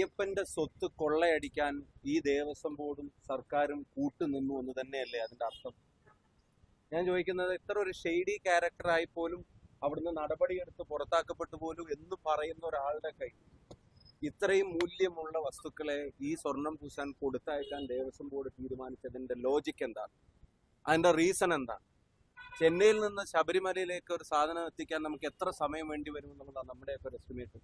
അയ്യപ്പന്റെ സ്വത്ത് കൊള്ളയടിക്കാൻ ഈ ദേവസ്വം ബോർഡും സർക്കാരും കൂട്ടുനിന്നു എന്ന് തന്നെയല്ലേ അതിന്റെ അർത്ഥം? ഞാൻ ചോദിക്കുന്നത് ഇത്ര ഒരു ഷെയ്ഡി ക്യാരക്ടറായി പോലും അവിടുന്ന് നടപടിയെടുത്ത് പുറത്താക്കപ്പെട്ടു പോലും എന്ന് പറയുന്ന ഒരാളുടെ കൈ. ഇത്രയും മൂല്യമുള്ള വസ്തുക്കളെ ഈ സ്വർണം പൂശാൻ കൊടുത്തയക്കാൻ ദേവസ്വം ബോർഡ് തീരുമാനിച്ചതിന്റെ ലോജിക് എന്താണ് അതിന്റെ റീസൺ എന്താണ് ചെന്നൈയിൽ നിന്ന് ശബരിമലയിലേക്ക് ഒരു സാധനം എത്തിക്കാൻ നമുക്ക് എത്ര സമയം വേണ്ടി വരും എന്നുള്ളതാണ് നമ്മുടെയൊക്കെ ഒരു എസ്റ്റിമേറ്റ്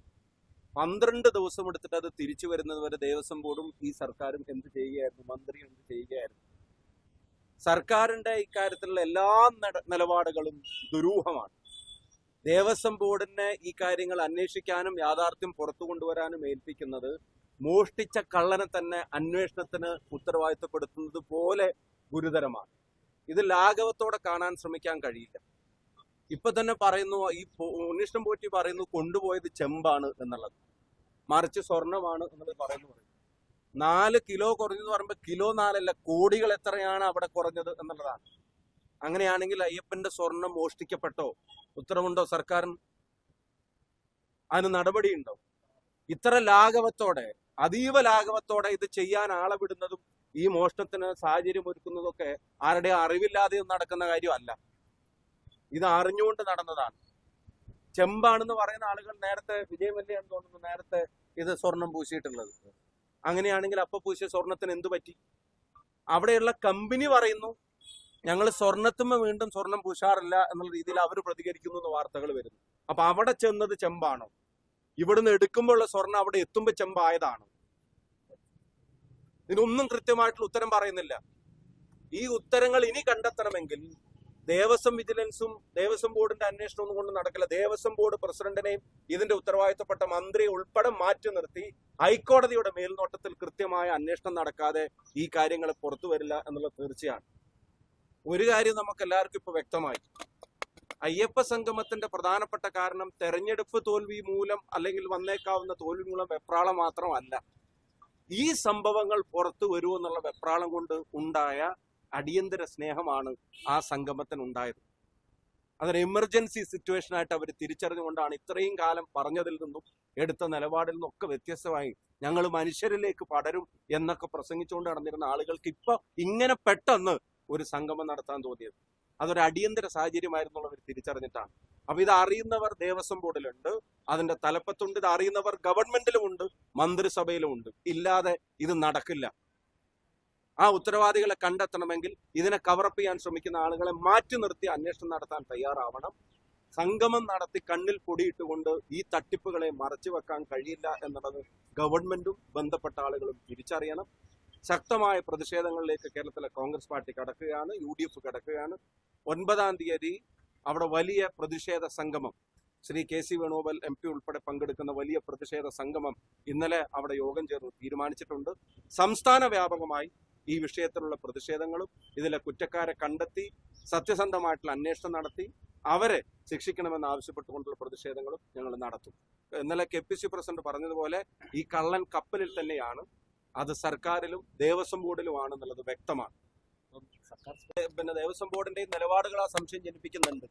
പന്ത്രണ്ട് ദിവസം എടുത്തിട്ട് അത് തിരിച്ചു വരുന്നത് വരെ ദേവസ്വം ബോർഡും ഈ സർക്കാരും എന്ത് ചെയ്യുകയായിരുന്നു? മന്ത്രി എന്ത് ചെയ്യുകയായിരുന്നു? സർക്കാരിന്റെ ഇക്കാര്യത്തിലുള്ള എല്ലാ നിലപാടുകളും ദുരൂഹമാണ്. ദേവസ്വം ബോർഡിനെ ഈ കാര്യങ്ങൾ അന്വേഷിക്കാനും യാഥാർത്ഥ്യം പുറത്തു കൊണ്ടുവരാനും ഏൽപ്പിക്കുന്നത് മോഷ്ടിച്ച കള്ളനെ തന്നെ അന്വേഷണത്തിന് ഉത്തരവാദിത്തപ്പെടുത്തുന്നത് പോലെ ഗുരുതരമാണ്. ഇത് ലാഘവത്തോടെ കാണാൻ ശ്രമിക്കാൻ കഴിയില്ല. ഇപ്പൊ തന്നെ പറയുന്നു ഈ ഉണ്ണിഷ്ടം പോറ്റി പറയുന്നു കൊണ്ടുപോയത് ചെമ്പാണ് എന്നുള്ളത്. മറിച്ച് സ്വർണമാണ് എന്നുള്ളത് പറയുന്നു. പറയും നാല് കിലോ കുറഞ്ഞെന്ന് പറയുമ്പോൾ കിലോ നാലല്ല കോടികൾ എത്രയാണ് അവിടെ കുറഞ്ഞത് എന്നുള്ളതാണ്. അങ്ങനെയാണെങ്കിൽ അയ്യപ്പന്റെ സ്വർണം മോഷ്ടിക്കപ്പെട്ടോ? ഉത്തരവുണ്ടോ സർക്കാരിന്? അതിന് നടപടിയുണ്ടോ? ഇത്ര ലാഘവത്തോടെ അതീവ ലാഘവത്തോടെ ഇത് ചെയ്യാൻ ആളെ വിടുന്നതും ഈ മോഷണത്തിന് സാഹചര്യം ഒരുക്കുന്നതൊക്കെ ആരുടെ അറിവില്ലാതെ നടക്കുന്ന കാര്യമല്ല. ഇത് അറിഞ്ഞുകൊണ്ട് നടന്നതാണ്. ചെമ്പാണെന്ന് പറയുന്ന ആളുകൾ നേരത്തെ വിജയമല്ലയാണെന്ന് തോന്നുന്നു നേരത്തെ ഇത് സ്വർണം പൂശിയിട്ടുള്ളത്. അങ്ങനെയാണെങ്കിൽ അപ്പൊ പൂശിയ സ്വർണത്തിന് എന്തു പറ്റി? അവിടെയുള്ള കമ്പനി പറയുന്നു ഞങ്ങൾ സ്വർണത്തുമ്മ വീണ്ടും സ്വർണം പൂശാറില്ല എന്നുള്ള രീതിയിൽ അവർ പ്രതികരിക്കുന്നു എന്ന് വാർത്തകൾ വരുന്നു. അപ്പൊ അവിടെ ചെന്നത് ചെമ്പാണോ? ഇവിടുന്ന് എടുക്കുമ്പോഴുള്ള സ്വർണം അവിടെ എത്തുമ്പോൾ ചെമ്പായതാണോ? ഇതിനൊന്നും കൃത്യമായിട്ടുള്ള ഉത്തരം പറയുന്നില്ല. ഈ ഉത്തരങ്ങൾ ഇനി കണ്ടെത്തണമെങ്കിൽ ദേവസ്വം വിജിലൻസും ദേവസ്വം ബോർഡിന്റെ ഒന്നും കൊണ്ട് നടക്കില്ല. ദേവസ്വം ബോർഡ് പ്രസിഡന്റിനെയും ഇതിന്റെ ഉത്തരവാദിത്തപ്പെട്ട മന്ത്രിയെ ഉൾപ്പെടെ മാറ്റി നിർത്തി ഹൈക്കോടതിയുടെ മേൽനോട്ടത്തിൽ കൃത്യമായ അന്വേഷണം നടക്കാതെ ഈ കാര്യങ്ങൾ പുറത്തു വരില്ല എന്നുള്ളത് തീർച്ചയാണ്. ഒരു കാര്യം നമുക്ക് എല്ലാവർക്കും ഇപ്പൊ വ്യക്തമായി. അയ്യപ്പ സംഗമത്തിന്റെ പ്രധാനപ്പെട്ട കാരണം തെരഞ്ഞെടുപ്പ് തോൽവി മൂലം അല്ലെങ്കിൽ വന്നേക്കാവുന്ന തോൽവി മൂലം വെപ്രാളം മാത്രമല്ല. ഈ സംഭവങ്ങൾ പുറത്തു വരുമെന്നുള്ള വെപ്രാളം കൊണ്ട് ഉണ്ടായ അടിയന്തര സ്നേഹമാണ് ആ സംഗമത്തിന് ഉണ്ടായത് അതൊരു എമർജൻസി സിറ്റുവേഷൻ ആയിട്ട് അവർ തിരിച്ചറിഞ്ഞുകൊണ്ടാണ് ഇത്രയും കാലം പറഞ്ഞതിൽ നിന്നും എടുത്ത നിലപാടിൽ നിന്നും ഒക്കെ വ്യത്യസ്തമായി ഞങ്ങൾ മനുഷ്യരിലേക്ക് പടരും എന്നൊക്കെ പ്രസംഗിച്ചുകൊണ്ട് നടന്നിരുന്ന ആളുകൾക്ക് ഇപ്പൊ ഇങ്ങനെ പെട്ടെന്ന് ഒരു സംഗമം നടത്താൻ തോന്നിയത്. അതൊരു അടിയന്തര സാഹചര്യമായിരുന്നു അവർ തിരിച്ചറിഞ്ഞിട്ടാണ്. അപ്പൊ ഇത് അറിയുന്നവർ ദേവസ്വം ബോർഡിലുണ്ട് അതിന്റെ തലപ്പത്തുണ്ട് ഇത് അറിയുന്നവർ ഗവൺമെന്റിലുമുണ്ട് മന്ത്രിസഭയിലുമുണ്ട് ഇല്ലാതെ ഇത് നടക്കില്ല. ആ ഉത്തരവാദികളെ കണ്ടെത്തണമെങ്കിൽ ഇതിനെ കവറപ്പ് ചെയ്യാൻ ശ്രമിക്കുന്ന ആളുകളെ മാറ്റി നിർത്തി അന്വേഷണം നടത്താൻ തയ്യാറാവണം. സംഗമം നടത്തി കണ്ണിൽ പൊടിയിട്ടുകൊണ്ട് ഈ തട്ടിപ്പുകളെ മറച്ചു വെക്കാൻ കഴിയില്ല എന്നുള്ളത് ഗവൺമെന്റും ബന്ധപ്പെട്ട ആളുകളും തിരിച്ചറിയണം. ശക്തമായ പ്രതിഷേധങ്ങളിലേക്ക് കേരളത്തിലെ കോൺഗ്രസ് പാർട്ടി കടക്കുകയാണ് യു ഡി എഫ് കടക്കുകയാണ്. ഒൻപതാം തീയതി അവിടെ വലിയ പ്രതിഷേധ സംഗമം. Shri K C Venugopal M P ഉൾപ്പെടെ പങ്കെടുക്കുന്ന വലിയ പ്രതിഷേധ സംഗമം ഇന്നലെ അവിടെ യോഗം ചേർന്ന് തീരുമാനിച്ചിട്ടുണ്ട്. സംസ്ഥാന വ്യാപകമായി ഈ വിഷയത്തിലുള്ള പ്രതിഷേധങ്ങളും ഇതിലെ കുറ്റക്കാരെ കണ്ടെത്തി സത്യസന്ധമായിട്ടുള്ള അന്വേഷണം നടത്തി അവരെ ശിക്ഷിക്കണമെന്ന് ആവശ്യപ്പെട്ടുകൊണ്ടുള്ള പ്രതിഷേധങ്ങളും ഞങ്ങൾ നടത്തും. ഇന്നലെ കെ പി സി പ്രസിഡന്റ് പറഞ്ഞതുപോലെ ഈ കള്ളൻ കപ്പലിൽ തന്നെയാണ്. അത് സർക്കാരിലും ദേവസ്വം ബോർഡിലുമാണ് എന്നുള്ളത് വ്യക്തമാണ്. പിന്നെ ദേവസ്വം ബോർഡിന്റെയും നിലപാടുകൾ ആ സംശയം ജനിപ്പിക്കുന്നുണ്ട്.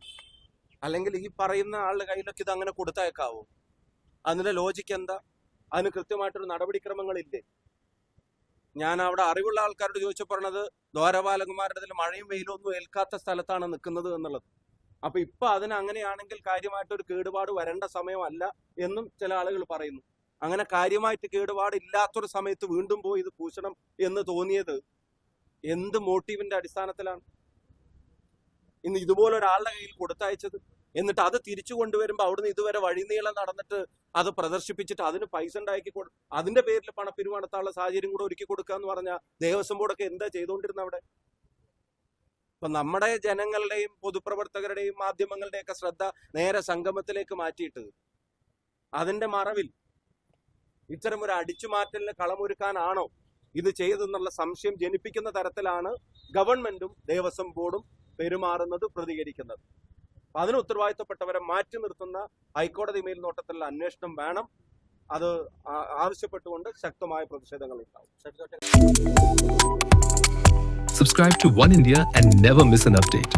അല്ലെങ്കിൽ ഈ പറയുന്ന ആളുടെ കയ്യിലൊക്കെ ഇത് അങ്ങനെ കൊടുത്തയക്കാവോ? അതിന്റെ ലോജിക്ക് എന്താ? അതിന് കൃത്യമായിട്ടൊരു നടപടിക്രമങ്ങളില്ലേ? ഞാൻ അവിടെ അറിവുള്ള ആൾക്കാരോട് ചോദിച്ചു പറഞ്ഞത് ദ്വാരപാലകുമാരുടെ ഇതിൽ മഴയും വെയിലും ഒന്നും ഏൽക്കാത്ത സ്ഥലത്താണ് നിൽക്കുന്നത് എന്നുള്ളത്. അപ്പൊ ഇപ്പൊ അതിന് അങ്ങനെയാണെങ്കിൽ കാര്യമായിട്ട് ഒരു കേടുപാട് വരേണ്ട സമയമല്ല എന്നും ചില ആളുകൾ പറയുന്നു. അങ്ങനെ കാര്യമായിട്ട് കേടുപാട് ഇല്ലാത്തൊരു സമയത്ത് വീണ്ടും പോയി ഇത് പൂശണം എന്ന് തോന്നിയത് എന്ത് മോട്ടീവിന്റെ അടിസ്ഥാനത്തിലാണ്? ഇന്ന് ഇതുപോലെ ഒരാളുടെ കയ്യിൽ കൊടുത്തയച്ചത് എന്നിട്ട് അത് തിരിച്ചു കൊണ്ടുവരുമ്പോൾ അവിടുന്ന് ഇതുവരെ വഴിനീളം നടന്നിട്ട് അത് പ്രദർശിപ്പിച്ചിട്ട് അതിന് പൈസ ഉണ്ടാക്കി കൊടു അതിന്റെ പേരിൽ പണപ്പിരിവ് നടത്താനുള്ള സാഹചര്യം കൂടെ ഒരുക്കി കൊടുക്കുക എന്ന് പറഞ്ഞാൽ ദേവസ്വം ബോർഡൊക്കെ എന്താ ചെയ്തുകൊണ്ടിരുന്ന അവിടെ? ഇപ്പൊ നമ്മുടെ ജനങ്ങളുടെയും പൊതുപ്രവർത്തകരുടെയും മാധ്യമങ്ങളുടെയൊക്കെ ശ്രദ്ധ നേരെ സംഗമത്തിലേക്ക് മാറ്റിയിട്ട് അതിന്റെ മറവിൽ ഇത്തരം ഒരു അടിച്ചുമാറ്റലിന് കളമൊരുക്കാനാണോ ഇത് ചെയ്തെന്നുള്ള സംശയം ജനിപ്പിക്കുന്ന തരത്തിലാണ് ഗവൺമെന്റും ദേവസ്വം ബോർഡും പെരുമാറുന്നത് പ്രതികരിക്കുന്നത്. അപ്പൊ അതിന് ഉത്തരവാദിത്തപ്പെട്ടവരെ മാറ്റി നിർത്തുന്ന ഹൈക്കോടതി മേൽനോട്ടത്തിലുള്ള അന്വേഷണം വേണം അത് ആവശ്യപ്പെട്ടുകൊണ്ട് ശക്തമായ പ്രതിഷേധങ്ങൾ ഉണ്ടാവും Subscribe to One India and never miss an update.